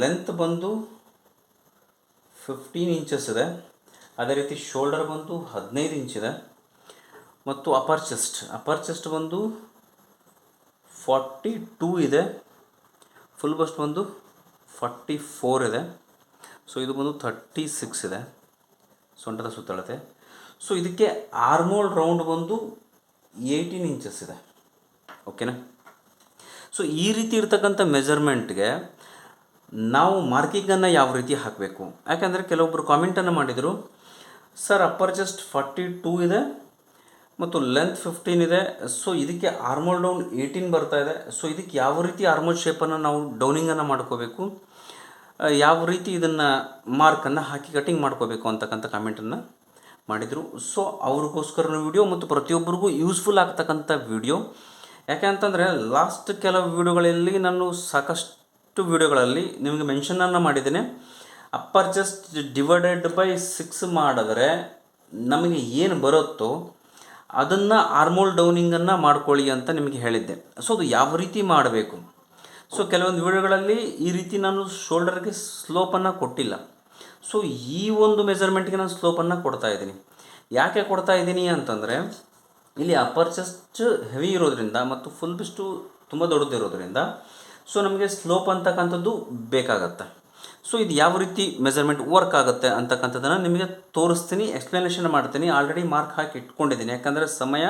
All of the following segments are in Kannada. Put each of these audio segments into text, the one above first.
ಲೆಂತ್ ಬಂದು ಫಿಫ್ಟೀನ್ ಇಂಚಸ್ ಇದೆ. ಅದೇ ರೀತಿ ಶೋಲ್ಡರ್ ಬಂದು ಹದಿನೈದು ಇಂಚಿದೆ ಮತ್ತು ಅಪರ್ ಚೆಸ್ಟ್ ಅಪರ್ ಚೆಸ್ಟ್ ಬಂದು ಫಾರ್ಟಿ ಟೂ ಇದೆ. ಫುಲ್ ಬಸ್ಟ್ ಬಂದು ಫಾರ್ಟಿ ಫೋರ್ ಇದೆ. ಸೊ ಇದು ಬಂದು ಥರ್ಟಿ ಸಿಕ್ಸ್ ಇದೆ. ಸೊಂಟದ ಸುತ್ತಳತೆ. ಸೊ ಇದಕ್ಕೆ ಆರ್ಮೋಲ್ ರೌಂಡ್ ಬಂದು ಏಯ್ಟೀನ್ ಇಂಚಸ್ ಇದೆ. ಓಕೆನಾ ಸೊ ಈ ರೀತಿ ಇರ್ತಕ್ಕಂಥ ಮೆಜರ್ಮೆಂಟ್ಗೆ ನಾವು ಮಾರ್ಕಿಂಗನ್ನು ಯಾವ ರೀತಿ ಹಾಕಬೇಕು? ಯಾಕೆಂದರೆ ಕೆಲವೊಬ್ಬರು ಕಾಮೆಂಟನ್ನು ಮಾಡಿದರು sir upper just forty two ಇದೆ ಮತ್ತು ಲೆಂತ್ ಫಿಫ್ಟೀನ್ ಇದೆ. ಸೊ ಇದಕ್ಕೆ ಆರ್ಮೋಲ್ ಡೌನ್ ಏಯ್ಟೀನ್ ಬರ್ತಾ ಇದೆ. ಸೊ ಇದಕ್ಕೆ ಯಾವ ರೀತಿ ಆರ್ಮೋಲ್ ಶೇಪನ್ನು ನಾವು ಡೌನಿಂಗನ್ನು ಮಾಡ್ಕೋಬೇಕು? ಯಾವ ರೀತಿ ಇದನ್ನು ಮಾರ್ಕನ್ನು ಹಾಕಿ ಕಟಿಂಗ್ ಮಾಡ್ಕೋಬೇಕು? ಅಂತಕ್ಕಂಥ ಕಾಮೆಂಟನ್ನು ಮಾಡಿದರು. ಸೊ ಅವ್ರಿಗೋಸ್ಕರ ವಿಡಿಯೋ ಮತ್ತು ಪ್ರತಿಯೊಬ್ಬರಿಗೂ ಯೂಸ್ಫುಲ್ ಆಗ್ತಕ್ಕಂಥ ವಿಡಿಯೋ ಯಾಕೆ ಅಂತಂದರೆ ಲಾಸ್ಟ್ ಕೆಲವು ವಿಡಿಯೋಗಳಲ್ಲಿ ನಾನು ಸಾಕಷ್ಟು ವಿಡಿಯೋಗಳಲ್ಲಿ ನಿಮಗೆ ಮೆನ್ಷನನ್ನು ಮಾಡಿದ್ದೀನಿ. Upper just divided by six ಮಾಡಿದ್ರೆ ನಮಗೆ ಏನು ಬರುತ್ತೋ ಅದನ್ನು ಆರ್ಮೋಲ್ ಡೌನಿಂಗನ್ನು ಮಾಡ್ಕೊಳ್ಳಿ ಅಂತ ನಿಮಗೆ ಹೇಳಿದ್ದೆ. ಸೊ ಅದು ಯಾವ ರೀತಿ ಮಾಡಬೇಕು? ಸೊ ಕೆಲವೊಂದು ವಿಡಿಯೋಗಳಲ್ಲಿ ಈ ರೀತಿ ನಾನು ಶೋಲ್ಡರ್ಗೆ ಸ್ಲೋಪನ್ನು ಕೊಟ್ಟಿಲ್ಲ. ಸೊ ಈ ಒಂದು ಮೆಜರ್ಮೆಂಟ್ಗೆ ನಾನು ಸ್ಲೋಪನ್ನು ಕೊಡ್ತಾ ಇದ್ದೀನಿ. ಯಾಕೆ ಕೊಡ್ತಾ ಇದ್ದೀನಿ ಅಂತಂದರೆ, ಇಲ್ಲಿ ಅಪ್ಪರ್ ಚೆಸ್ಟ್ ಹೆವಿ ಇರೋದ್ರಿಂದ ಮತ್ತು ಫುಲ್ ಬಿಸ್ಟು ತುಂಬ ದೊಡ್ಡದಿರೋದ್ರಿಂದ ಸೊ ನಮಗೆ ಸ್ಲೋಪ್ ಅಂತಕ್ಕಂಥದ್ದು ಬೇಕಾಗತ್ತೆ. ಸೊ ಇದು ಯಾವ ರೀತಿ ಮೆಜರ್ಮೆಂಟ್ ವರ್ಕ್ ಆಗುತ್ತೆ ಅಂತಕ್ಕಂಥದ್ದನ್ನು ನಿಮಗೆ ತೋರಿಸ್ತೀನಿ ಎಕ್ಸ್ಪ್ಲನೇಷನ್ ಮಾಡ್ತೀನಿ. ಆಲ್ರೆಡಿ ಮಾರ್ಕ್ ಹಾಕಿ ಇಟ್ಕೊಂಡಿದ್ದೀನಿ. ಯಾಕಂದರೆ ಸಮಯ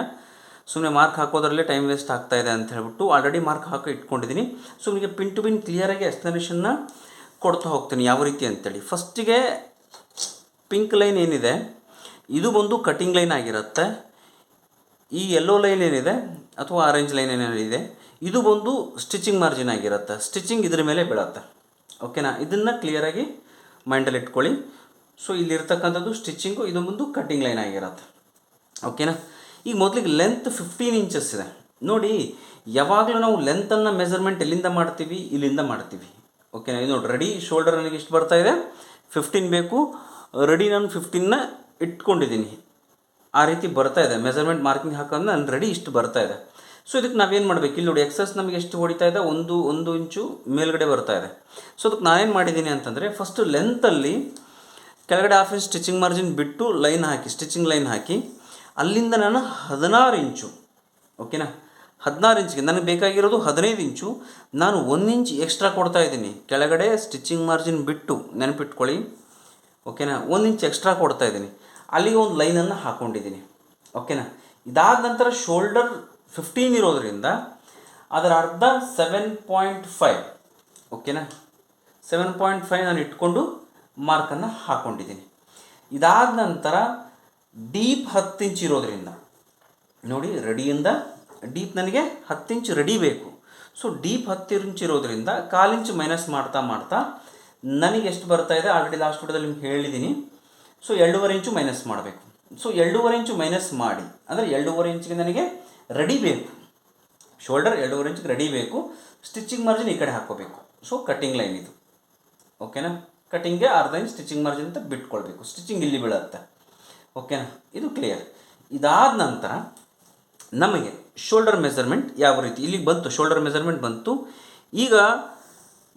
ಸುಮ್ಮನೆ ಮಾರ್ಕ್ ಹಾಕೋದ್ರಲ್ಲೇ ಟೈಮ್ ವೇಸ್ಟ್ ಆಗ್ತಾ ಇದೆ ಅಂತ ಹೇಳ್ಬಿಟ್ಟು ಆಲ್ರೆಡಿ ಮಾರ್ಕ್ ಹಾಕಿ ಇಟ್ಕೊಂಡಿದ್ದೀನಿ. ಸೊ ನಿಮಗೆ ಪಿನ್ ಟು ಪಿನ್ ಕ್ಲಿಯರಾಗಿ ಎಕ್ಸ್ಪ್ಲನೇಷನ್ನ ಕೊಡ್ತಾ ಹೋಗ್ತೀನಿ ಯಾವ ರೀತಿ ಅಂತೇಳಿ. ಫಸ್ಟಿಗೆ ಪಿಂಕ್ ಲೈನ್ ಏನಿದೆ, ಇದು ಬಂದು ಕಟಿಂಗ್ ಲೈನ್ ಆಗಿರುತ್ತೆ. ಈ ಯೆಲ್ಲೋ ಲೈನ್ ಏನಿದೆ ಅಥವಾ ಆರೆಂಜ್ ಲೈನ್ ಏನಿದೆ ಇದು ಬಂದು ಸ್ಟಿಚಿಂಗ್ ಮಾರ್ಜಿನ್ ಆಗಿರುತ್ತೆ. ಸ್ಟಿಚಿಂಗ್ ಇದ್ರ ಮೇಲೆ ಬೀಳತ್ತೆ. ಓಕೆನಾ? ಇದನ್ನು ಕ್ಲಿಯರಾಗಿ ಮೈಂಡಲ್ಲಿ ಇಟ್ಕೊಳ್ಳಿ. ಸೊ ಇಲ್ಲಿರ್ತಕ್ಕಂಥದ್ದು ಸ್ಟಿಚಿಂಗು ಇದು ಬಂದು ಕಟ್ಟಿಂಗ್ ಲೈನ್ ಆಗಿರುತ್ತೆ. ಓಕೆನಾ? ಈಗ ಮೊದಲಿಗೆ ಲೆಂತ್ ಫಿಫ್ಟೀನ್ ಇಂಚಸ್ ಇದೆ. ನೋಡಿ, ಯಾವಾಗಲೂ ನಾವು ಲೆಂತನ್ನು ಮೆಜರ್ಮೆಂಟ್ ಎಲ್ಲಿಂದ ಮಾಡ್ತೀವಿ? ಇಲ್ಲಿಂದ ಮಾಡ್ತೀವಿ. ಓಕೆನಾ? ಇದು ನೋಡಿ ರೆಡಿ ಶೋಲ್ಡರ್ ನನಗೆ ಇಷ್ಟು ಬರ್ತಾ ಇದೆ. ಫಿಫ್ಟೀನ್ ಬೇಕು. ರೆಡಿ ನಾನು ಫಿಫ್ಟೀನ್ನ ಇಟ್ಕೊಂಡಿದ್ದೀನಿ. ಆ ರೀತಿ ಬರ್ತಾ ಇದೆ. ಮೆಜರ್ಮೆಂಟ್ ಮಾರ್ಕಿಂಗ್ ಹಾಕೋದು ನಾನು ರೆಡಿ ಇಷ್ಟು ಬರ್ತಾ ಇದೆ. ಸೊ ಇದಕ್ಕೆ ನಾವೇನು ಮಾಡಬೇಕು? ಇಲ್ಲಿ ನೋಡಿ ಎಕ್ಸಸ್ ನಮಗೆ ಎಷ್ಟು ಹೊಡಿತಾ ಇದೆ? ಒಂದು ಒಂದು ಇಂಚು ಮೇಲ್ಗಡೆ ಬರ್ತಾ ಇದೆ. ಸೊ ಅದಕ್ಕೆ ನಾನೇನು ಮಾಡಿದ್ದೀನಿ ಅಂತಂದರೆ ಫಸ್ಟು ಲೆಂತಲ್ಲಿ ಕೆಳಗಡೆ ಹಾಫ್ ಇಂಚ್ ಸ್ಟಿಚಿಂಗ್ ಮಾರ್ಜಿನ್ ಬಿಟ್ಟು ಲೈನ್ ಹಾಕಿ ಸ್ಟಿಚಿಂಗ್ ಲೈನ್ ಹಾಕಿ, ಅಲ್ಲಿಂದ ನಾನು ಹದಿನಾರು ಇಂಚು ಓಕೆನಾ ಹದಿನಾರು ಇಂಚಿಗೆ, ನನಗೆ ಬೇಕಾಗಿರೋದು ಹದಿನೈದು ಇಂಚು, ನಾನು ಒಂದು ಇಂಚ್ ಎಕ್ಸ್ಟ್ರಾ ಕೊಡ್ತಾ ಇದ್ದೀನಿ. ಕೆಳಗಡೆ ಸ್ಟಿಚಿಂಗ್ ಮಾರ್ಜಿನ್ ಬಿಟ್ಟು ನೆನಪಿಟ್ಕೊಳ್ಳಿ ಓಕೆನಾ ಒಂದು ಇಂಚ್ ಎಕ್ಸ್ಟ್ರಾ ಕೊಡ್ತಾ ಇದ್ದೀನಿ. ಅಲ್ಲಿಗೆ ಒಂದು ಲೈನನ್ನು ಹಾಕ್ಕೊಂಡಿದ್ದೀನಿ ಓಕೆನಾ ಇದಾದ ನಂತರ ಶೋಲ್ಡರ್ ಫಿಫ್ಟೀನ್ ಇರೋದ್ರಿಂದ ಅದರ ಅರ್ಧ ಸೆವೆನ್ ಪಾಯಿಂಟ್ ಫೈವ್ ಓಕೆನಾ ಸೆವೆನ್ ಪಾಯಿಂಟ್ ಫೈವ್ ನಾನು ಇಟ್ಕೊಂಡು ಮಾರ್ಕನ್ನು ಹಾಕ್ಕೊಂಡಿದ್ದೀನಿ ಇದಾದ ನಂತರ ಡೀಪ್ ಹತ್ತು ಇಂಚ್ ಇರೋದ್ರಿಂದ, ನೋಡಿ ರೆಡಿಯಿಂದ ಡೀಪ್ ನನಗೆ ಹತ್ತು ಇಂಚ್ ರೆಡಿ ಬೇಕು. ಸೊ ಡೀಪ್ ಹತ್ತು ಇಂಚ್ ಇರೋದ್ರಿಂದ ಕಾಲು ಇಂಚ್ ಮೈನಸ್ ಮಾಡ್ತಾ ಮಾಡ್ತಾ ನನಗೆ ಎಷ್ಟು ಬರ್ತಾ ಇದೆ? ಆಲ್ರೆಡಿ ಲಾಸ್ಟ್ ವಿಡಿಯೋದಲ್ಲಿ ನಿಮ್ಗೆ ಹೇಳಿದ್ದೀನಿ ಸೊ ಎರಡೂವರೆ ಇಂಚು ಮೈನಸ್ ಮಾಡಬೇಕು. ಸೊ ಎರಡೂವರೆ ಇಂಚು ಮೈನಸ್ ಮಾಡಿ, ಅಂದರೆ ಎರಡೂವರೆ ಇಂಚಿಗೆ ನನಗೆ ರೆಡಿ ಬೇಕು. ಶೋಲ್ಡರ್ ಎರಡೂವರೆ ಇಂಚಿಗೆ ರೆಡಿ ಬೇಕು. ಸ್ಟಿಚಿಂಗ್ ಮಾರ್ಜಿನ್ ಈ ಕಡೆ ಹಾಕೋಬೇಕು ಸೊ ಕಟ್ಟಿಂಗ್ ಲೈನ್ ಇದು. ಓಕೆನಾ ಕಟ್ಟಿಂಗ್ಗೆ ಅರ್ಧ ಇಂಚ್ ಸ್ಟಿಚಿಂಗ್ ಮಾರ್ಜಿನ್ ಅಂತ ಬಿಟ್ಕೊಳ್ಬೇಕು. ಸ್ಟಿಚಿಂಗ್ ಇಲ್ಲಿ ಬೀಳುತ್ತೆ. ಓಕೆನಾ ಇದು ಕ್ಲಿಯರ್ ಇದಾದ ನಂತರ ನಮಗೆ ಶೋಲ್ಡರ್ ಮೆಸರ್ಮೆಂಟ್ ಯಾವ ರೀತಿ? ಇಲ್ಲಿಗೆ ಬಂತು ಶೋಲ್ಡರ್ ಮೆಸರ್ಮೆಂಟ್ ಬಂತು. ಈಗ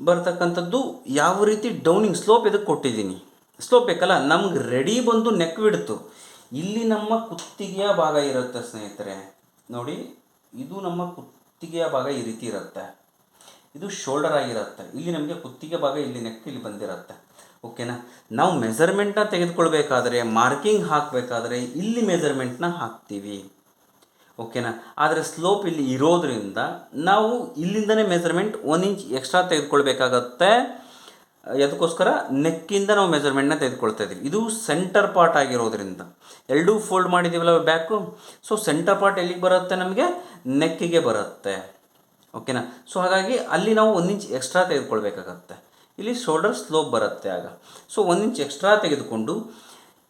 ಬರ್ತಕ್ಕಂಥದ್ದು ಯಾವ ರೀತಿ ಡೌನಿಂಗ್ ಸ್ಲೋಪ್ ಇದಕ್ಕೆ ಕೊಟ್ಟಿದ್ದೀನಿ. ಸ್ಲೋಪ್ ಬೇಕಲ್ಲ? ನಮ್ಗೆ ರೆಡಿ ಬಂದು ನೆಕ್ ಬಿಡ್ತು ಇಲ್ಲಿ ನಮ್ಮ ಕುತ್ತಿಗೆಯ ಭಾಗ ಇರುತ್ತೆ ಸ್ನೇಹಿತರೆ. ನೋಡಿ, ಇದು ನಮ್ಮ ಕುತ್ತಿಗೆಯ ಭಾಗ ಈ ರೀತಿ ಇರುತ್ತೆ. ಇದು ಶೋಲ್ಡರ್ ಆಗಿರುತ್ತೆ. ಇಲ್ಲಿ ನಮಗೆ ಕುತ್ತಿಗೆ ಭಾಗ, ಇಲ್ಲಿ ನೆಕ್ ಇಲ್ಲಿ ಬಂದಿರುತ್ತೆ. ಓಕೆನಾ ನಾವು ಮೆಜರ್ಮೆಂಟ್ನ ತೆಗೆದುಕೊಳ್ಬೇಕಾದ್ರೆ ಮಾರ್ಕಿಂಗ್ ಹಾಕಬೇಕಾದ್ರೆ ಇಲ್ಲಿ ಮೆಜರ್ಮೆಂಟ್ನ ಹಾಕ್ತೀವಿ. ಓಕೆನಾ ಆದರೆ ಸ್ಲೋಪ್ ಇಲ್ಲಿ ಇರೋದ್ರಿಂದ ನಾವು ಇಲ್ಲಿಂದನೇ ಮೆಜರ್ಮೆಂಟ್ ಒನ್ ಇಂಚ್ ಎಕ್ಸ್ಟ್ರಾ ತೆಗೆದುಕೊಳ್ಬೇಕಾಗತ್ತೆ. ಅದಕ್ಕೋಸ್ಕರ ನೆಕ್ಕಿಂದ ನಾವು ಮೆಜರ್ಮೆಂಟ್ನ ತೆಗೆದುಕೊಳ್ತಾ ಇದ್ದೀವಿ. ಇದು ಸೆಂಟರ್ ಪಾರ್ಟ್ ಆಗಿರೋದ್ರಿಂದ. ಎರಡೂ ಫೋಲ್ಡ್ ಮಾಡಿದ್ದೀವಲ್ಲ ಬ್ಯಾಕು ಸೊ ಸೆಂಟರ್ ಪಾರ್ಟ್ ಎಲ್ಲಿಗೆ ಬರುತ್ತೆ ನಮಗೆ? ನೆಕ್ಕಿಗೆ ಬರುತ್ತೆ. ಓಕೆನಾ ಸೊ ಹಾಗಾಗಿ ಅಲ್ಲಿ ನಾವು ಒಂದು ಇಂಚ್ ಎಕ್ಸ್ಟ್ರಾ ತೆಗೆದುಕೊಳ್ಬೇಕಾಗತ್ತೆ. ಇಲ್ಲಿ ಶೋಲ್ಡರ್ ಸ್ಲೋಪ್ ಬರುತ್ತೆ ಆಗ. ಸೊ ಒಂದು ಇಂಚ್ ಎಕ್ಸ್ಟ್ರಾ ತೆಗೆದುಕೊಂಡು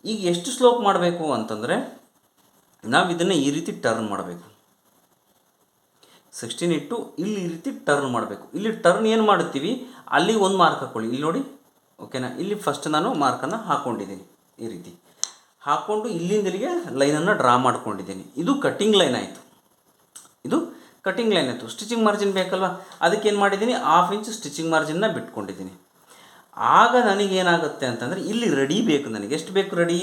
ಈಗ ಎಷ್ಟು ಸ್ಲೋಪ್ ಮಾಡಬೇಕು ಅಂತಂದರೆ ನಾವು ಇದನ್ನು ಈ ರೀತಿ ಟರ್ನ್ ಮಾಡಬೇಕು. ಸಿಕ್ಸ್ಟೀನ್ ಇಟ್ಟು ಇಲ್ಲಿ ಈ ರೀತಿ ಟರ್ನ್ ಮಾಡಬೇಕು. ಇಲ್ಲಿ ಟರ್ನ್ ಏನು ಮಾಡುತ್ತೀವಿ? ಅಲ್ಲಿ ಒಂದು ಮಾರ್ಕ್ ಹಾಕ್ಕೊಳ್ಳಿ ಇಲ್ಲಿ ನೋಡಿ. ಓಕೆನಾ ಇಲ್ಲಿ ಫಸ್ಟ್ ನಾನು ಮಾರ್ಕನ್ನು ಹಾಕ್ಕೊಂಡಿದ್ದೀನಿ ಈ ರೀತಿ. ಹಾಕ್ಕೊಂಡು ಇಲ್ಲಿಂದ ಇಲ್ಲಿಗೆ ಲೈನನ್ನು ಡ್ರಾ ಮಾಡ್ಕೊಂಡಿದ್ದೀನಿ. ಇದು ಕಟ್ಟಿಂಗ್ ಲೈನ್ ಆಯಿತು. ಇದು ಕಟ್ಟಿಂಗ್ ಲೈನ್ ಆಯಿತು. ಸ್ಟಿಚಿಂಗ್ ಮಾರ್ಜಿನ್ ಬೇಕಲ್ವ? ಅದಕ್ಕೆ ಏನು ಮಾಡಿದ್ದೀನಿ? ಹಾಫ್ ಇಂಚ್ ಸ್ಟಿಚಿಂಗ್ ಮಾರ್ಜಿನ್ನ ಬಿಟ್ಕೊಂಡಿದ್ದೀನಿ. ಆಗ ನನಗೇನಾಗುತ್ತೆ ಅಂತಂದರೆ, ಇಲ್ಲಿ ರೆಡಿ ಬೇಕು ನನಗೆ. ಎಷ್ಟು ಬೇಕು ರೆಡಿ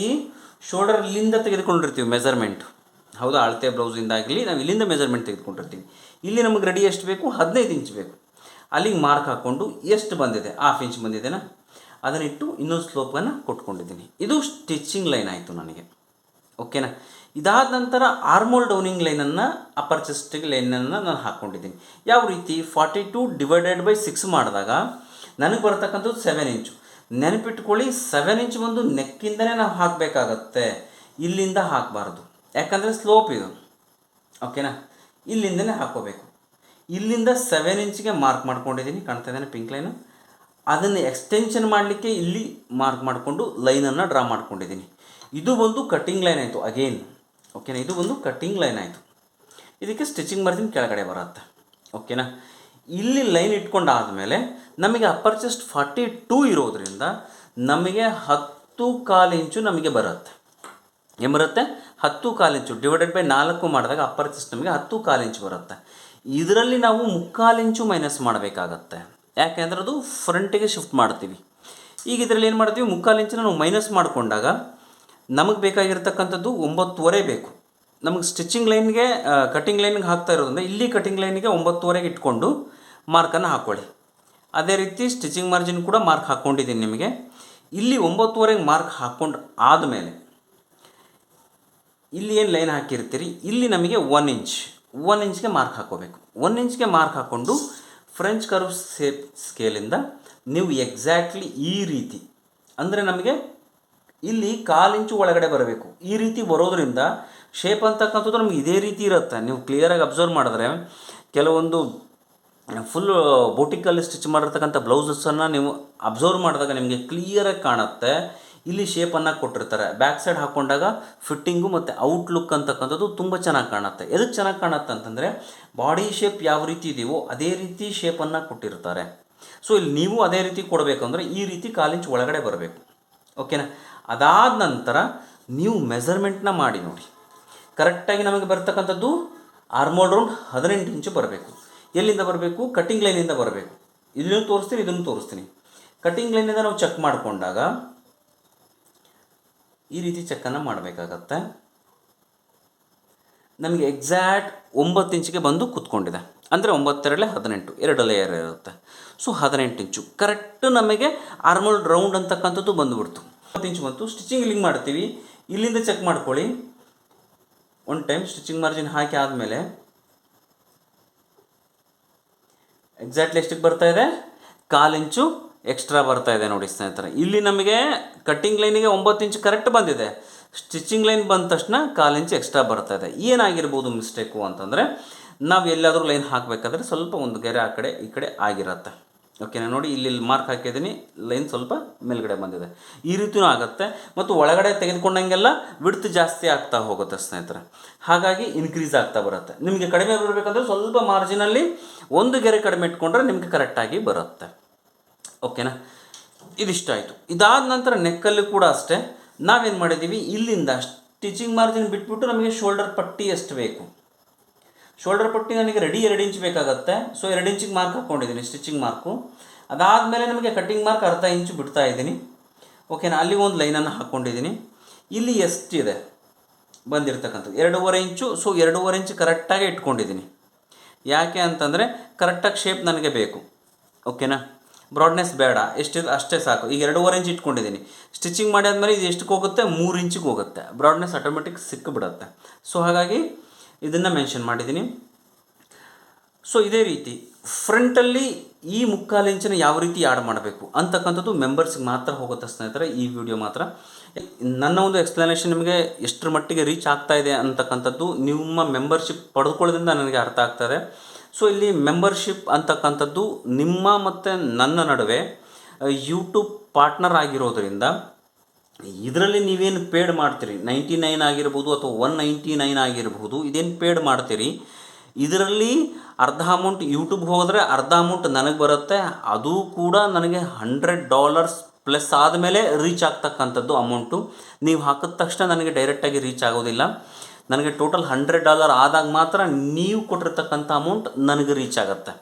ಶೋಲ್ಡರ್ ಇಲ್ಲಿಂದ ತೆಗೆದುಕೊಂಡಿರ್ತೀವಿ ಮೆಜರ್ಮೆಂಟ್ ಹೌದಾ, ಅಳತೆ ಬ್ಲೌಸಿಂದಾಗಲಿ ನಾವು ಇಲ್ಲಿಂದ ಮೆಜರ್ಮೆಂಟ್ ತೆಗೆದುಕೊಂಡಿರ್ತೀವಿ. ಇಲ್ಲಿ ನಮಗೆ ರೆಡಿ ಎಷ್ಟು ಬೇಕು? ಹದಿನೈದು ಇಂಚ್ ಬೇಕು. ಅಲ್ಲಿಗೆ ಮಾರ್ಕ್ ಹಾಕ್ಕೊಂಡು ಎಷ್ಟು ಬಂದಿದೆ? ಹಾಫ್ ಇಂಚ್ ಬಂದಿದೆನಾ? ಅದನ್ನಿಟ್ಟು ಇನ್ನೊಂದು ಸ್ಲೋಪನ್ನು ಕೊಟ್ಕೊಂಡಿದ್ದೀನಿ. ಇದು ಸ್ಟಿಚಿಂಗ್ ಲೈನ್ ಆಯಿತು ನನಗೆ. ಓಕೆನಾ ಇದಾದ ನಂತರ ಆರ್ಮೋಲ್ ಡೌನಿಂಗ್ ಲೈನನ್ನು ಅಪ್ಪರ್ ಚೆಸ್ಟಿಂಗ್ ಲೈನನ್ನು ನಾನು ಹಾಕ್ಕೊಂಡಿದ್ದೀನಿ ಯಾವ ರೀತಿ? Forty two divided by six ಮಾಡಿದಾಗ ನನಗೆ ಬರ್ತಕ್ಕಂಥದ್ದು ಸೆವೆನ್ ಇಂಚು ನೆನಪಿಟ್ಕೊಳ್ಳಿ ಸೆವೆನ್ ಇಂಚ್ ಬಂದು ನೆಕ್ಕಿಂದನೇ ನಾವು ಹಾಕಬೇಕಾಗತ್ತೆ. ಇಲ್ಲಿಂದ ಹಾಕಬಾರ್ದು. ಯಾಕಂದರೆ ಸ್ಲೋಪ್ ಇದು. ಓಕೆನಾ ಇಲ್ಲಿಂದನೇ ಹಾಕೋಬೇಕು ಇಲ್ಲಿಂದ ಸೆವೆನ್ ಇಂಚ್ಗೆ ಮಾರ್ಕ್ ಮಾಡ್ಕೊಂಡಿದ್ದೀನಿ, ಕಾಣ್ತಾ ಇದ್ದಾನೆ ಪಿಂಕ್ ಲೈನು ಅದನ್ನು ಎಕ್ಸ್ಟೆನ್ಷನ್ ಮಾಡಲಿಕ್ಕೆ ಇಲ್ಲಿ ಮಾರ್ಕ್ ಮಾಡಿಕೊಂಡು ಲೈನನ್ನು ಡ್ರಾ ಮಾಡ್ಕೊಂಡಿದ್ದೀನಿ. ಇದು ಒಂದು ಕಟ್ಟಿಂಗ್ ಲೈನ್ ಆಯಿತು ಅಗೇನ್ ಓಕೆನಾ ಇದು ಒಂದು ಕಟ್ಟಿಂಗ್ ಲೈನ್ ಆಯಿತು. ಇದಕ್ಕೆ ಸ್ಟಿಚಿಂಗ್ ಮಾರ್ಜಿನ್ ಕೆಳಗಡೆ ಬರುತ್ತೆ. ಓಕೆನಾ ಇಲ್ಲಿ ಲೈನ್ ಇಟ್ಕೊಂಡಾದಮೇಲೆ ನಮಗೆ ಅಪ್ಪರ್ ಚೆಸ್ಟ್ ಫಾರ್ಟಿ ಟೂ ಇರೋದ್ರಿಂದ ನಮಗೆ ಹತ್ತು ಕಾಲು ಇಂಚು ನಮಗೆ ಬರುತ್ತೆ. ಏನು ಬರುತ್ತೆ ಹತ್ತು ಕಾಲಿಂಚು ಡಿವೈಡೆಡ್ ಬೈ ನಾಲ್ಕು ಮಾಡಿದಾಗ ಅಪ್ಪರ್ ಚೆಸ್ಟ್ ನಮಗೆ ಹತ್ತು ಕಾಲಿಂಚು ಬರುತ್ತೆ. ಇದರಲ್ಲಿ ನಾವು ಮುಕ್ಕಾಲಿಂಚು ಮೈನಸ್ ಮಾಡಬೇಕಾಗತ್ತೆ. ಯಾಕೆಂದ್ರೆ ಅದು ಫ್ರಂಟಿಗೆ ಶಿಫ್ಟ್ ಮಾಡ್ತೀವಿ. ಈಗ ಇದರಲ್ಲಿ ಏನು ಮಾಡ್ತೀವಿ? ಮುಕ್ಕಾಲು ಇಂಚನ್ನ ನಾವು ಮೈನಸ್ ಮಾಡಿಕೊಂಡಾಗ ನಮಗೆ ಬೇಕಾಗಿರ್ತಕ್ಕಂಥದ್ದು ಒಂಬತ್ತುವರೆ ಬೇಕು. ನಮಗೆ ಸ್ಟಿಚಿಂಗ್ ಲೈನ್ಗೆ ಕಟಿಂಗ್ ಲೈನ್ಗೆ ಹಾಕ್ತಾ ಇರೋದ್ರಿಂದ ಇಲ್ಲಿ ಕಟಿಂಗ್ ಲೈನ್ಗೆ ಒಂಬತ್ತುವರೆಗೆ ಇಟ್ಕೊಂಡು ಮಾರ್ಕನ್ನು ಹಾಕ್ಕೊಳ್ಳಿ ಅದೇ ರೀತಿ ಸ್ಟಿಚಿಂಗ್ ಮಾರ್ಜಿನ್ ಕೂಡ ಮಾರ್ಕ್ ಹಾಕ್ಕೊಂಡಿದ್ದೀನಿ ನಿಮಗೆ. ಇಲ್ಲಿ ಒಂಬತ್ತುವರೆಗೆ ಮಾರ್ಕ್ ಹಾಕ್ಕೊಂಡು ಆದಮೇಲೆ ಇಲ್ಲಿ ಏನು ಲೈನ್ ಹಾಕಿರ್ತೀರಿ? ಇಲ್ಲಿ ನಮಗೆ ಒನ್ ಇಂಚ್ ಒನ್ ಇಂಚ್ಗೆ ಮಾರ್ಕ್ ಹಾಕೋಬೇಕು ಒನ್ ಇಂಚ್ಗೆ ಮಾರ್ಕ್ ಹಾಕ್ಕೊಂಡು ಫ್ರೆಂಚ್ ಕರ್ವ್ ಸೇಪ್ ಸ್ಕೇಲಿಂದ ನೀವು ಎಕ್ಸಾಕ್ಟ್ಲಿ ಈ ರೀತಿ. ಅಂದರೆ ನಮಗೆ ಇಲ್ಲಿ ಕಾಲು ಇಂಚು ಒಳಗಡೆ ಬರಬೇಕು. ಈ ರೀತಿ ಬರೋದರಿಂದ ಶೇಪ್ ಅಂತಕ್ಕಂಥದ್ದು ನಮ್ಗೆ ಇದೇ ರೀತಿ ಇರುತ್ತೆ. ನೀವು ಕ್ಲಿಯರಾಗಿ ಅಬ್ಸರ್ವ್ ಮಾಡಿದ್ರೆ ಕೆಲವೊಂದು ಫುಲ್ ಬೋಟಿಕಲ್ಲಿ ಸ್ಟಿಚ್ ಮಾಡಿರ್ತಕ್ಕಂಥ ಬ್ಲೌಸಸ್ಸನ್ನು ನೀವು ಅಬ್ಸರ್ವ್ ಮಾಡಿದಾಗ ನಿಮಗೆ ಕ್ಲಿಯರಾಗಿ ಕಾಣುತ್ತೆ. ಇಲ್ಲಿ ಶೇಪನ್ನು ಕೊಟ್ಟಿರ್ತಾರೆ. ಬ್ಯಾಕ್ ಸೈಡ್ ಹಾಕ್ಕೊಂಡಾಗ ಫಿಟ್ಟಿಂಗು ಮತ್ತು ಔಟ್ಲುಕ್ ಅಂತಕ್ಕಂಥದ್ದು ತುಂಬ ಚೆನ್ನಾಗಿ ಕಾಣುತ್ತೆ. ಎದಕ್ಕೆ ಚೆನ್ನಾಗಿ ಕಾಣುತ್ತೆ ಅಂತಂದರೆ ಬಾಡಿ ಶೇಪ್ ಯಾವ ರೀತಿ ಇದೆಯೋ ಅದೇ ರೀತಿ ಶೇಪನ್ನು ಕೊಟ್ಟಿರ್ತಾರೆ. ಸೊ ಇಲ್ಲಿ ನೀವು ಅದೇ ರೀತಿ ಕೊಡಬೇಕಂದ್ರೆ ಈ ರೀತಿ ಕಾಲಿಂಚ್ ಒಳಗಡೆ ಬರಬೇಕು. ಓಕೆನಾ ಅದಾದ ನಂತರ ನೀವು ಮೆಸರ್ಮೆಂಟ್ನ ಮಾಡಿ ನೋಡಿ. ಕರೆಕ್ಟಾಗಿ ನಮಗೆ ಬರ್ತಕ್ಕಂಥದ್ದು ಆರ್ಮೋಲ್ ರೌಂಡ್ ಹದಿನೆಂಟು ಇಂಚು ಬರಬೇಕು. ಎಲ್ಲಿಂದ ಬರಬೇಕು? ಕಟ್ಟಿಂಗ್ ಲೈನಿಂದ ಬರಬೇಕು. ಇದನ್ನು ತೋರಿಸ್ತೀನಿ ಇದನ್ನು ತೋರಿಸ್ತೀನಿ. ಕಟ್ಟಿಂಗ್ ಲೈನಿಂದ ನಾವು ಚೆಕ್ ಮಾಡಿಕೊಂಡಾಗ ಈ ರೀತಿ ಚೆಕ್ಕನ್ನು ಮಾಡಬೇಕಾಗತ್ತೆ. ನಮಗೆ ಎಕ್ಸಾಕ್ಟ್ ಒಂಬತ್ತು ಇಂಚಿಗೆ ಬಂದು ಕೂತ್ಕೊಂಡಿದೆ. ಅಂದರೆ ಒಂಬತ್ತೆರಡಲೆ ಹದಿನೆಂಟು, ಎರಡು ಲೇಯರ್ ಇರುತ್ತೆ. ಸೊ ಹದಿನೆಂಟು ಇಂಚು. ಕರೆಕ್ಟ್ ನಮಗೆ ಆರ್ಮಲ್ ರೌಂಡ್ ಅಂತಕ್ಕಂಥದ್ದು ಬಂದುಬಿಡ್ತು. ಒಂಬತ್ತು ಇಂಚು ಬಂತು. ಸ್ಟಿಚಿಂಗ್ ಲಿಂಗ್ ಮಾಡ್ತೀವಿ. ಇಲ್ಲಿಂದ ಚೆಕ್ ಮಾಡ್ಕೊಳ್ಳಿ. ಒನ್ ಟೈಮ್ ಸ್ಟಿಚಿಂಗ್ ಮಾರ್ಜಿನ್ ಹಾಕಿ ಆದಮೇಲೆ ಎಕ್ಸಾಕ್ಟ್ಲಿ ಎಷ್ಟಕ್ಕೆ ಬರ್ತಾ ಇದೆ? ಕಾಲು ಇಂಚು ಎಕ್ಸ್ಟ್ರಾ ಬರ್ತಾ ಇದೆ ನೋಡಿ ಸ್ನೇಹಿತರೆ. ಇಲ್ಲಿ ನಮಗೆ ಕಟ್ಟಿಂಗ್ ಲೈನಿಗೆ ಒಂಬತ್ತು ಇಂಚು ಕರೆಕ್ಟ್ ಬಂದಿದೆ. ಸ್ಟಿಚಿಂಗ್ ಲೈನ್ ಬಂದ ತಕ್ಷಣ ಕಾಲು ಇಂಚು ಎಕ್ಸ್ಟ್ರಾ ಬರ್ತಾ ಇದೆ. ಏನಾಗಿರ್ಬೋದು ಮಿಸ್ಟೇಕು ಅಂತಂದರೆ, ನಾವು ಎಲ್ಲಾದರೂ ಲೈನ್ ಹಾಕಬೇಕಾದ್ರೆ ಸ್ವಲ್ಪ ಒಂದು ಗೆರೆ ಆ ಕಡೆ, ಈ ಕಡೆ ಆಗಿರುತ್ತೆ. ಓಕೆನಾ ನೋಡಿ, ಇಲ್ಲಿ ಮಾರ್ಕ್ ಹಾಕಿದ್ದೀನಿ. ಲೈನ್ ಸ್ವಲ್ಪ ಮೇಲ್ಗಡೆ ಬಂದಿದೆ. ಈ ರೀತಿಯೂ ಆಗುತ್ತೆ. ಮತ್ತು ಒಳಗಡೆ ತೆಗೆದುಕೊಂಡಂಗೆಲ್ಲ ವಿಡ್ತ್ ಜಾಸ್ತಿ ಆಗ್ತಾ ಹೋಗುತ್ತೆ ಸ್ನೇಹಿತರೆ. ಹಾಗಾಗಿ ಇನ್ಕ್ರೀಸ್ ಆಗ್ತಾ ಬರುತ್ತೆ. ನಿಮಗೆ ಕಡಿಮೆ ಬರಬೇಕಂದ್ರೆ ಸ್ವಲ್ಪ ಮಾರ್ಜಿನಲ್ಲಿ ಒಂದು ಗೆರೆ ಕಡಿಮೆ ಇಟ್ಕೊಂಡ್ರೆ ನಿಮಗೆ ಕರೆಕ್ಟಾಗಿ ಬರುತ್ತೆ. ಓಕೆನಾ? ಇದಿಷ್ಟ ಆಯಿತು. ಇದಾದ ನಂತರ ನೆಕ್ಕಲ್ಲಿ ಕೂಡ ಅಷ್ಟೇ. ನಾವೇನು ಮಾಡಿದ್ದೀವಿ ಇಲ್ಲಿಂದ ಸ್ಟಿಚಿಂಗ್ ಮಾರ್ಜಿನ್ ಬಿಟ್ಬಿಟ್ಟು ನಮಗೆ ಶೋಲ್ಡರ್ ಪಟ್ಟಿ ಎಷ್ಟು ಬೇಕು. ಶೋಲ್ಡರ್ ಪಟ್ಟಿ ನನಗೆ ರೆಡಿ ಎರಡು ಇಂಚ್ ಬೇಕಾಗುತ್ತೆ. ಸೊ ಎರಡು ಇಂಚಿಗೆ ಮಾರ್ಕ್ ಹಾಕ್ಕೊಂಡಿದ್ದೀನಿ ಸ್ಟಿಚಿಂಗ್ ಮಾರ್ಕು. ಅದಾದಮೇಲೆ ನಮಗೆ ಕಟ್ಟಿಂಗ್ ಮಾರ್ಕ್ ಅರ್ಧ ಇಂಚು ಬಿಡ್ತಾ ಇದ್ದೀನಿ. ಓಕೆನಾ? ಅಲ್ಲಿ ಒಂದು ಲೈನನ್ನು ಹಾಕ್ಕೊಂಡಿದ್ದೀನಿ ಇಲ್ಲಿ ಎಷ್ಟಿದೆ ಬಂದಿರತಕ್ಕಂಥದ್ದು. ಎರಡೂವರೆ ಇಂಚು. ಸೊ ಎರಡೂವರೆ ಇಂಚು ಕರೆಕ್ಟಾಗಿ ಇಟ್ಕೊಂಡಿದ್ದೀನಿ. ಯಾಕೆ ಅಂತಂದರೆ ಕರೆಕ್ಟಾಗಿ ಶೇಪ್ ನನಗೆ ಬೇಕು. ಓಕೆನಾ? ಬ್ರಾಡ್ನೆಸ್ ಬೇಡ. ಎಷ್ಟಿದೆ ಅಷ್ಟೇ ಸಾಕು. ಈಗ ಎರಡೂವರೆ ಇಂಚ್ ಇಟ್ಕೊಂಡಿದ್ದೀನಿ ಸ್ಟಿಚಿಂಗ್ ಮಾಡಿದ್ಮೇಲೆ ಇದು ಎಷ್ಟಕ್ಕೆ ಹೋಗುತ್ತೆ? ಮೂರು ಇಂಚಿಗೆ ಹೋಗುತ್ತೆ. ಬ್ರಾಡ್ನೆಸ್ ಆಟೋಮೆಟಿಕ್ ಸಿಕ್ಕಿಬಿಡುತ್ತೆ ಸೊ ಹಾಗಾಗಿ ಇದನ್ನು ಮೆನ್ಷನ್ ಮಾಡಿದ್ದೀನಿ ಸೊ ಇದೇ ರೀತಿ. ಫ್ರಂಟಲ್ಲಿ ಈ ಮುಕ್ಕಾಲು ಇಂಚನ್ನು ಯಾವ ರೀತಿ ಆ್ಯಡ್ ಮಾಡಬೇಕು ಅಂತಕ್ಕಂಥದ್ದು ಮೆಂಬರ್ಸ್ಗೆ ಮಾತ್ರ ಹೋಗುತ್ತೆ ಸ್ನೇಹಿತರೆ, ಈ ವಿಡಿಯೋ ಮಾತ್ರ. ನನ್ನ ಒಂದು ಎಕ್ಸ್ಪ್ಲನೇಷನ್ ನಿಮಗೆ ಎಷ್ಟರ ಮಟ್ಟಿಗೆ ರೀಚ್ ಆಗ್ತಾ ಇದೆ ಅಂತಕ್ಕಂಥದ್ದು ನಿಮ್ಮ ಮೆಂಬರ್ಶಿಪ್ ಪಡೆದುಕೊಳ್ಳೋದ್ರಿಂದ ನನಗೆ ಅರ್ಥ ಆಗ್ತದೆ ಸೊ ಇಲ್ಲಿ ಮೆಂಬರ್ಶಿಪ್ ಅಂತಕ್ಕಂಥದ್ದು ನಿಮ್ಮ ಮತ್ತು ನನ್ನ ನಡುವೆ ಯೂಟ್ಯೂಬ್ ಪಾರ್ಟ್ನರ್ ಆಗಿರೋದ್ರಿಂದ ಇದರಲ್ಲಿ ನೀವೇನು ಪೇಡ್ ಮಾಡ್ತೀರಿ? ನೈಂಟಿ ನೈನ್ ಆಗಿರ್ಬೋದು ಅಥವಾ ಒನ್ ನೈಂಟಿ ನೈನ್ ಆಗಿರ್ಬೋದು ಇದೇನು ಪೇಡ್ ಮಾಡ್ತೀರಿ? ಇದರಲ್ಲಿ ಅರ್ಧ ಅಮೌಂಟ್ ಯೂಟ್ಯೂಬ್ ಹೋದರೆ ಅರ್ಧ ಅಮೌಂಟ್ ನನಗೆ ಬರುತ್ತೆ. ಅದು ಕೂಡ ನನಗೆ ಹಂಡ್ರೆಡ್ ಡಾಲರ್ಸ್ ಪ್ಲಸ್ ಆದಮೇಲೆ ರೀಚ್ ಆಗ್ತಕ್ಕಂಥದ್ದು ಅಮೌಂಟು ನೀವು ಹಾಕಿದ ತಕ್ಷಣ ನನಗೆ ಡೈರೆಕ್ಟಾಗಿ ರೀಚ್ ಆಗೋದಿಲ್ಲ. ನನಗೆ ಟೋಟಲ್ ಹಂಡ್ರೆಡ್ ಡಾಲರ್ ಆದಾಗ ಮಾತ್ರ ನೀವು ಕೊಟ್ಟಿರ್ತಕ್ಕಂಥ ಅಮೌಂಟ್ ನನಗೆ ರೀಚ್ ಆಗುತ್ತೆ.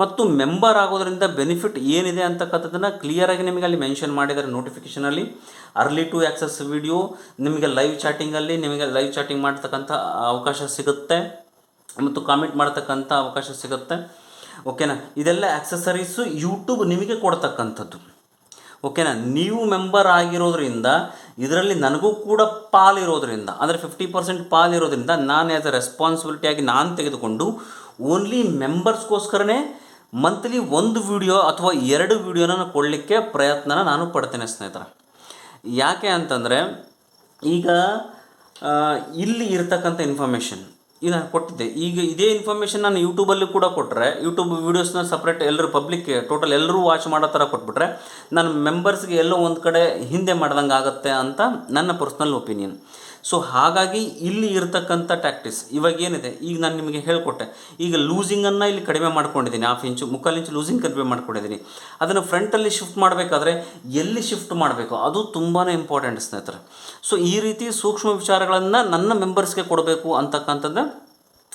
ಮತ್ತು ಮೆಂಬರ್ ಆಗೋದ್ರಿಂದ ಬೆನಿಫಿಟ್ ಏನಿದೆ ಅಂತಕ್ಕಂಥದ್ದನ್ನು ಕ್ಲಿಯರಾಗಿ ನಿಮಗೆ ಅಲ್ಲಿ ಮೆನ್ಷನ್ ಮಾಡಿದ್ದಾರೆ ನೋಟಿಫಿಕೇಷನಲ್ಲಿ ಅರ್ಲಿ ಟು ಆ್ಯಕ್ಸಸ್ ವಿಡಿಯೋ ನಿಮಗೆ ಲೈವ್ ಚಾಟಿಂಗಲ್ಲಿ ನಿಮಗೆ ಲೈವ್ ಚಾಟಿಂಗ್ ಮಾಡ್ತಕ್ಕಂಥ ಅವಕಾಶ ಸಿಗುತ್ತೆ. ಮತ್ತು ಕಾಮೆಂಟ್ ಮಾಡ್ತಕ್ಕಂಥ ಅವಕಾಶ ಸಿಗುತ್ತೆ. ಓಕೆನಾ ಇದೆಲ್ಲ ಆ್ಯಕ್ಸಸರೀಸು ಯೂಟ್ಯೂಬ್ ನಿಮಗೆ ಕೊಡ್ತಕ್ಕಂಥದ್ದು. ಓಕೆನಾ ನೀವು ಮೆಂಬರ್ ಆಗಿರೋದ್ರಿಂದ, ಇದರಲ್ಲಿ ನನಗೂ ಕೂಡ ಪಾಲಿರೋದ್ರಿಂದ, ಅಂದರೆ ಫಿಫ್ಟಿ ಪರ್ಸೆಂಟ್ ಪಾಲಿರೋದ್ರಿಂದ ನಾನು ಆ್ಯಸ್ ರೆಸ್ಪಾನ್ಸಿಬಿಲಿಟಿ ರೆಸ್ಪಾನ್ಸಿಬಿಲಿಟಿಯಾಗಿ ನಾನು ತೆಗೆದುಕೊಂಡು ಓನ್ಲಿ ಮೆಂಬರ್ಸ್ಗೋಸ್ಕರನೇ ಮಂತ್ಲಿ ಒಂದು ವಿಡಿಯೋ ಅಥವಾ ಎರಡು ವಿಡಿಯೋನ ಕೊಡಲಿಕ್ಕೆ ಪ್ರಯತ್ನನ ನಾನು ಪಡ್ತೇನೆ ಸ್ನೇಹಿತರೆ. ಯಾಕೆ ಅಂತಂದರೆ, ಈಗ ಇಲ್ಲಿ ಇರ್ತಕ್ಕಂಥ ಇನ್ಫಾರ್ಮೇಷನ್ ಇದು ನಾನು ಕೊಟ್ಟಿದ್ದೆ. ಈಗ ಇದೇ ಇನ್ಫಾರ್ಮೇಷನ್ ನಾನು ಯೂಟ್ಯೂಬಲ್ಲಿ ಕೂಡ ಕೊಟ್ಟರೆ ಯೂಟ್ಯೂಬ್ ವೀಡಿಯೋಸ್ನ ಸಪ್ರೇಟ್ ಎಲ್ಲರೂ ಪಬ್ಲಿಕ್ ಟೋಟಲ್ ಎಲ್ಲರೂ ವಾಚ್ ಮಾಡೋ ಥರ ಕೊಟ್ಬಿಟ್ರೆ, ನನ್ನ ಮೆಂಬರ್ಸ್ಗೆ ಎಲ್ಲೋ ಒಂದು ಕಡೆ ಹಿಂದೆ ಮಾಡ್ದಂಗೆ ಆಗುತ್ತೆ ಅಂತ ನನ್ನ ಪರ್ಸ್ನಲ್ ಒಪಿನಿಯನ್ ಸೊ ಹಾಗಾಗಿ ಇಲ್ಲಿ ಇರತಕ್ಕಂಥ ಟ್ಯಾಕ್ಟಿಸ್ ಇವಾಗ ಏನಿದೆ? ಈಗ ನಾನು ನಿಮಗೆ ಹೇಳಿಕೊಟ್ಟೆ. ಈಗ ಲೂಸಿಂಗನ್ನು ಇಲ್ಲಿ ಕಡಿಮೆ ಮಾಡ್ಕೊಂಡಿದ್ದೀನಿ. ಹಾಫ್ ಇಂಚು ಮುಕ್ಕಾಲು ಇಂಚು ಲೂಸಿಂಗ್ ಕಡಿಮೆ ಮಾಡ್ಕೊಂಡಿದ್ದೀನಿ. ಅದನ್ನು ಫ್ರಂಟಲ್ಲಿ ಶಿಫ್ಟ್ ಮಾಡಬೇಕಾದ್ರೆ ಎಲ್ಲಿ ಶಿಫ್ಟ್ ಮಾಡಬೇಕು? ಅದು ತುಂಬಾ ಇಂಪಾರ್ಟೆಂಟ್ ಸ್ನೇಹಿತರೆ. ಸೊ ಈ ರೀತಿ ಸೂಕ್ಷ್ಮ ವಿಚಾರಗಳನ್ನು ನನ್ನ ಮೆಂಬರ್ಸ್ಗೆ ಕೊಡಬೇಕು ಅಂತಕ್ಕಂಥದ್ದು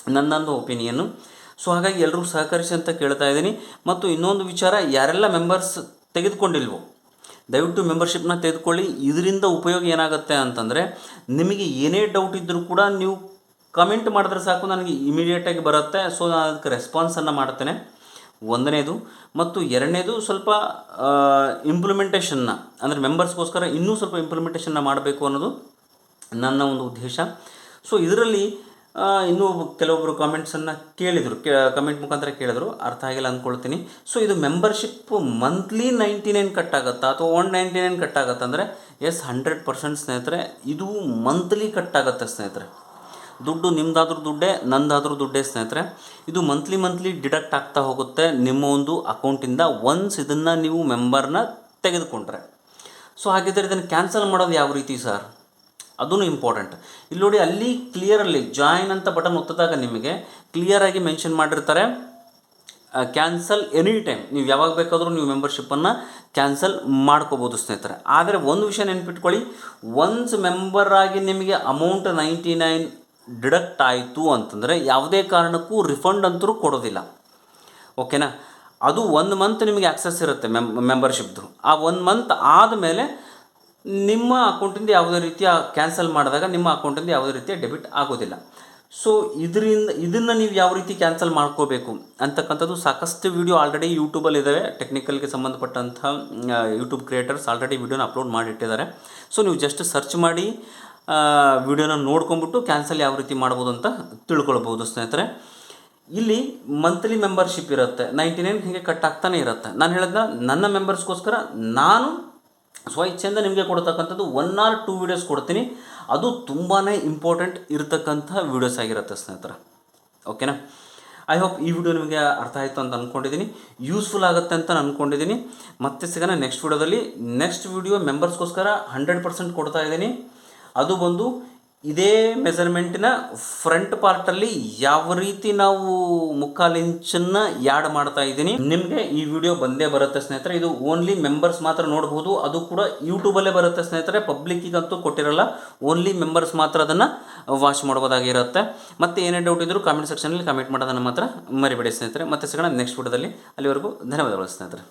ನನ್ನೊಂದು ಒಪಿನಿಯನ್ನು ಸೊ ಹಾಗಾಗಿ ಎಲ್ಲರೂ ಸಹಕರಿಸಿ ಅಂತ ಕೇಳ್ತಾ ಇದ್ದೀನಿ. ಮತ್ತು ಇನ್ನೊಂದು ವಿಚಾರ ಯಾರೆಲ್ಲ ಮೆಂಬರ್ಸ್ ತೆಗೆದುಕೊಂಡಿಲ್ವೋ ದಯವಿಟ್ಟು ಮೆಂಬರ್ಶಿಪ್ನ ತೆಗೆದುಕೊಳ್ಳಿ. ಇದರಿಂದ ಉಪಯೋಗ ಏನಾಗುತ್ತೆ ಅಂತಂದರೆ, ನಿಮಗೆ ಏನೇ ಡೌಟ್ ಇದ್ದರೂ ಕೂಡ ನೀವು ಕಮೆಂಟ್ ಮಾಡಿದ್ರೆ ಸಾಕು, ನನಗೆ ಇಮಿಡಿಯೇಟಾಗಿ ಬರುತ್ತೆ. ಸೊ ನಾನು ಅದಕ್ಕೆ ರೆಸ್ಪಾನ್ಸನ್ನು ಮಾಡ್ತೇನೆ. ಒಂದನೇದು. ಮತ್ತು ಎರಡನೇದು, ಸ್ವಲ್ಪ ಇಂಪ್ಲಿಮೆಂಟೇಷನ್ನ ಅಂದರೆ ಮೆಂಬರ್ಸ್ಗೋಸ್ಕರ ಇನ್ನೂ ಸ್ವಲ್ಪ ಇಂಪ್ಲಿಮೆಂಟೇಷನ್ನ ಮಾಡಬೇಕು ಅನ್ನೋದು ನನ್ನ ಒಂದು ಉದ್ದೇಶ. ಸೊ ಇದರಲ್ಲಿ ಇನ್ನೂ ಕೆಲವೊಬ್ಬರು ಕಾಮೆಂಟ್ಸನ್ನು ಕೇಳಿದರು. ಕಮೆಂಟ್ ಮುಖಾಂತರ ಕೇಳಿದ್ರು. ಅರ್ಥ ಆಗಿಲ್ಲ ಅಂದ್ಕೊಳ್ತೀನಿ ಸೊ ಇದು membership monthly ninety nine cut ಆಗುತ್ತಾ? ಅಥವಾ ಒನ್ ನೈಂಟಿ ನೈನ್ ಕಟ್ ಆಗುತ್ತಾ ಅಂದರೆ? ಎಸ್ ಹಂಡ್ರೆಡ್ ಪರ್ಸೆಂಟ್ ಸ್ನೇಹಿತರೆ, ಇದು ಮಂತ್ಲಿ ಕಟ್ ಆಗುತ್ತೆ ಸ್ನೇಹಿತರೆ. ದುಡ್ಡು ನಿಮ್ಮದಾದ್ರೂ ದುಡ್ಡೇ, ನಂದಾದ್ರೂ ದುಡ್ಡೇ ಸ್ನೇಹಿತರೆ. ಇದು ಮಂತ್ಲಿ ಮಂತ್ಲಿ ಡಿಡಕ್ಟ್ ಆಗ್ತಾ ಹೋಗುತ್ತೆ ನಿಮ್ಮ ಒಂದು ಅಕೌಂಟಿಂದ ಒನ್ಸ್ ಇದನ್ನು ನೀವು ಮೆಂಬರ್ನ ತೆಗೆದುಕೊಂಡ್ರೆ. ಸೊ ಹಾಗಿದ್ದರೆ ಇದನ್ನು ಕ್ಯಾನ್ಸಲ್ ಮಾಡೋದು ಯಾವ ರೀತಿ ಸರ್ ಅದೂ ಇಂಪಾರ್ಟೆಂಟ್ ಇಲ್ಲಿ ನೋಡಿ ಅಲ್ಲಿ ಕ್ಲಿಯರಲ್ಲಿ ಜಾಯಿನ್ ಅಂತ ಬಟನ್ ಒತ್ತಿದಾಗ ನಿಮಗೆ ಕ್ಲಿಯರಾಗಿ ಮೆನ್ಷನ್ ಮಾಡಿರ್ತಾರೆ ಕ್ಯಾನ್ಸಲ್ ಎನಿ ಟೈಮ್ ನೀವು ಯಾವಾಗ ಬೇಕಾದರೂ ನೀವು ಮೆಂಬರ್ಶಿಪ್ಪನ್ನು ಕ್ಯಾನ್ಸಲ್ ಮಾಡ್ಕೋಬೋದು ಸ್ನೇಹಿತರೆ. ಆದರೆ ಒಂದು ವಿಷಯ ನೆನ್ಪಿಟ್ಕೊಳ್ಳಿ ಒನ್ಸ್ ಆಗಿ ನಿಮಗೆ ಅಮೌಂಟ್ ನೈಂಟಿ ನೈನ್ ಡಿಡಕ್ಟ್ ಆಯಿತು ಅಂತಂದರೆ ಯಾವುದೇ ಕಾರಣಕ್ಕೂ ರಿಫಂಡ್ ಅಂತರೂ ಕೊಡೋದಿಲ್ಲ. ಓಕೆನಾ ಅದು ಒಂದು ಮಂತ್ ನಿಮಗೆ ಆಕ್ಸೆಸ್ ಇರುತ್ತೆ ಮೆಮ್ ಮೆಂಬರ್ಶಿಪ್ದು ಆ ಒಂದು ಮಂತ್ ಆದಮೇಲೆ ನಿಮ್ಮ ಅಕೌಂಟಿಂದ ಯಾವುದೇ ರೀತಿಯ ಕ್ಯಾನ್ಸಲ್ ಮಾಡಿದಾಗ ನಿಮ್ಮ ಅಕೌಂಟಿಂದ ಯಾವುದೇ ರೀತಿಯ ಡೆಬಿಟ್ ಆಗೋದಿಲ್ಲ. ಸೊ ಇದರಿಂದ, ಇದನ್ನು ನೀವು ಯಾವ ರೀತಿ ಕ್ಯಾನ್ಸಲ್ ಮಾಡ್ಕೋಬೇಕು ಅಂತಕ್ಕಂಥದ್ದು ಸಾಕಷ್ಟು ವೀಡಿಯೋ ಆಲ್ರೆಡಿ ಯೂಟ್ಯೂಬಲ್ಲಿ ಇದ್ದಾವೆ ಟೆಕ್ನಿಕಲ್ಗೆ ಸಂಬಂಧಪಟ್ಟಂಥ ಯೂಟ್ಯೂಬ್ ಕ್ರಿಯೇಟರ್ಸ್ ಆಲ್ರೆಡಿ ವೀಡಿಯೋನ ಅಪ್ಲೋಡ್ ಮಾಡಿಟ್ಟಿದ್ದಾರೆ. ಸೊ ನೀವು ಜಸ್ಟ್ ಸರ್ಚ್ ಮಾಡಿ ವಿಡಿಯೋನ ನೋಡ್ಕೊಂಬಿಟ್ಟು ಕ್ಯಾನ್ಸಲ್ ಯಾವ ರೀತಿ ಮಾಡ್ಬೋದು ಅಂತ ತಿಳ್ಕೊಳ್ಬೋದು ಸ್ನೇಹಿತರೆ. ಇಲ್ಲಿ ಮಂತ್ಲಿ ಮೆಂಬರ್ಶಿಪ್ ಇರುತ್ತೆ. ನೈಂಟಿ ನೈನ್ ಹೀಗೆ ಕಟ್ ಆಗ್ತಾನೆ ಇರುತ್ತೆ. ನಾನು ಹೇಳಿದ್ನ ನನ್ನ ಮೆಂಬರ್ಸ್ಗೋಸ್ಕರ ನಾನು ಸ್ವಇಚ್ಛೆಯಿಂದ ನಿಮಗೆ ಕೊಡ್ತಕ್ಕಂಥದ್ದು ಒನ್ ಆರ್ ಟೂ ವೀಡಿಯೋಸ್ ಕೊಡ್ತೀನಿ. ಅದು ತುಂಬಾ ಇಂಪಾರ್ಟೆಂಟ್ ಇರತಕ್ಕಂಥ ವೀಡಿಯೋಸ್ ಆಗಿರುತ್ತೆ ಸ್ನೇಹಿತರ. ಓಕೆನಾ ಐ ಹೋಪ್ ಈ ವಿಡಿಯೋ ನಿಮಗೆ ಅರ್ಥ ಆಯಿತು ಅಂತ ಅಂದ್ಕೊಂಡಿದ್ದೀನಿ ಯೂಸ್ಫುಲ್ ಆಗುತ್ತೆ ಅಂತ ಅಂದ್ಕೊಂಡಿದ್ದೀನಿ ಮತ್ತೆ ಸಿಗೋಣ ನೆಕ್ಸ್ಟ್ ವಿಡಿಯೋದಲ್ಲಿ ನೆಕ್ಸ್ಟ್ ವಿಡಿಯೋ ಮೆಂಬರ್ಸ್ಗೋಸ್ಕರ ಹಂಡ್ರೆಡ್ ಪರ್ಸೆಂಟ್ ಕೊಡ್ತಾ ಇದ್ದೀನಿ. ಅದು ಬಂದು ಇದೇ ಮೆಜರ್ಮೆಂಟಿನ ಫ್ರಂಟ್ ಪಾರ್ಟಲ್ಲಿ ಯಾವ ರೀತಿ ನಾವು ಮುಕ್ಕಾಲು ಇಂಚನ್ನು ಯಾಡ್ ಮಾಡ್ತಾ ಇದ್ದೀನಿ. ನಿಮಗೆ ಈ ವಿಡಿಯೋ ಬಂದೇ ಬರುತ್ತೆ ಸ್ನೇಹಿತರೆ. ಇದು ಓನ್ಲಿ ಮೆಂಬರ್ಸ್ ಮಾತ್ರ ನೋಡಬಹುದು ಅದು ಕೂಡ ಯೂಟ್ಯೂಬಲ್ಲೇ ಬರುತ್ತೆ ಸ್ನೇಹಿತರೆ. ಪಬ್ಲಿಕ್ಕಿಗಂತೂ ಕೊಟ್ಟಿರಲ್ಲ. ಓನ್ಲಿ ಮೆಂಬರ್ಸ್ ಮಾತ್ರ ಅದನ್ನು ವಾಚ್ ಮಾಡ್ಬೋದಾಗಿರುತ್ತೆ ಮತ್ತೆ ಏನೇ ಡೌಟ್ ಇದ್ದರೂ ಕಾಮೆಂಟ್ ಸೆಕ್ಷನಲ್ಲಿ ಕಮೆಂಟ್ ಮಾಡೋದನ್ನು ಮಾತ್ರ ಮರಿಬೇಡಿ ಸ್ನೇಹಿತರೆ. ಮತ್ತೆ ಸಿಗೋಣ ನೆಕ್ಸ್ಟ್ ವಿಡಿಯೋದಲ್ಲಿ ಅಲ್ಲಿವರೆಗೂ ಧನ್ಯವಾದಗಳು ಸ್ನೇಹಿತರೆ.